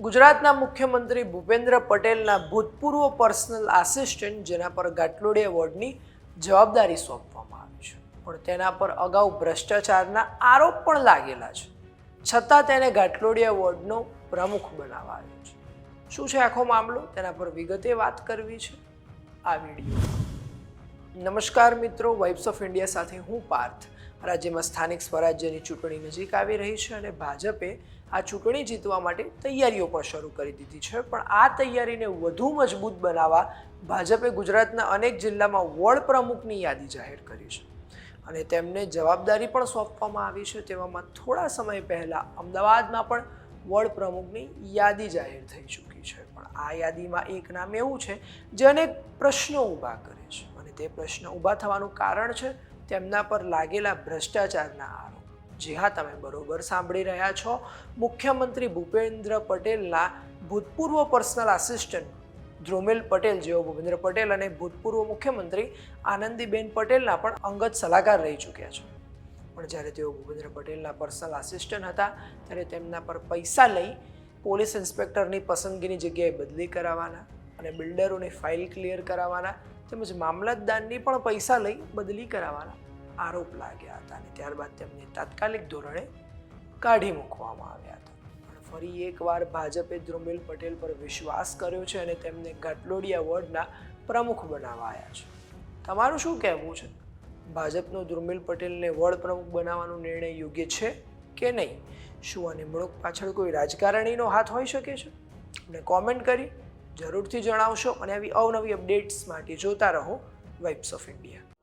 ગુજરાતના મુખ્યમંત્રી ભૂપેન્દ્ર પટેલના ભૂતપૂર્વ પર્સનલ આસિસ્ટન્ટ જેના પર ગાટલોડી એવોર્ડની જવાબદારી સોંપવામાં આવી છે. પણ તેના પર અગાઉ ભ્રષ્ટાચારના આરોપ પણ લાગેલા છે. છતાં તેને ગાટલોડી એવોર્ડનો પ્રમુખ બનાવાયો છે. શું છે આખો મામલો? તેના પર વિગતે વાત કરવી છે. આ વીડિયો. નમસ્કાર મિત્રો વાઇબ્સ ઓફ ઇન્ડિયા સાથે હું પાર્થ. રાજ્યમાં સ્થાનિક સ્વરાજ્યની ચૂંટણી નજીક આવી રહી છે અને ભાજપે આ ચૂંટણી જીતવા માટે તૈયારીઓ પણ શરૂ કરી દીધી છે. પણ આ તૈયારીને વધુ મજબૂત બનાવવા ભાજપે ગુજરાતના અનેક જિલ્લામાં વોર્ડ પ્રમુખની યાદી જાહેર કરી છે. અને તેમને જવાબદારી પણ સોંપવામાં આવી છે. તેવામાં થોડા સમય પહેલાં અમદાવાદમાં પણ વોર્ડ પ્રમુખની યાદી જાહેર થઈ ચૂકી છે. પણ આ યાદીમાં એક નામ એવું છે, જે અનેક પ્રશ્નો ઊભા કરે છે. અને તે પ્રશ્ન ઊભા થવાનું કારણ છે તેમના પર લાગેલા ભ્રષ્ટાચારના આરોપ. જી હા તમે બરોબર સાંભળી રહ્યા છો, મુખ્યમંત્રી ભૂપેન્દ્ર પટેલના ભૂતપૂર્વ પર્સનલ આસિસ્ટન્ટ ધ્રુમિલ પટેલ જેઓ ભૂપેન્દ્ર પટેલ અને ભૂતપૂર્વ મુખ્યમંત્રી આનંદીબેન પટેલના પણ અંગત સલાહકાર રહી ચૂક્યા છે. પણ જ્યારે તેઓ ભૂપેન્દ્ર પટેલના પર્સનલ આસિસ્ટન્ટ હતા, ત્યારે તેમના પર પૈસા લઈ પોલીસ ઇન્સ્પેક્ટરની પસંદગીની જગ્યાએ બદલી કરાવવાના અને બિલ્ડરોની ફાઇલ ક્લિયર કરાવવાના તેમજ મામલતદારની પણ પૈસા લઈ બદલી કરાવવાના આરોપ લાગ્યા હતા અને ત્યારબાદ તેમને તાત્કાલિક ધોરણે કાઢી મૂકવામાં આવ્યા હતા. પણ ફરી એકવાર ભાજપે ધ્રુમિલ પટેલ પર વિશ્વાસ કર્યો છે અને તેમને ગાટલોડિયા વોર્ડના પ્રમુખ બનાવાયા છે. તમારું શું કહેવું છે? ભાજપનો ધ્રુમિલ પટેલને વોર્ડ પ્રમુખ બનાવવાનો નિર્ણય યોગ્ય છે કે નહીં? શું આ નિમણૂક પાછળ કોઈ રાજકારણીનો હાથ હોઈ શકે છે? અને કોમેન્ટ કરી જરૂરથી જણાવશો અને આવી અવનવી અપડેટ્સ માટે જોતા રહો વાઇબ્સ ઓફ ઇન્ડિયા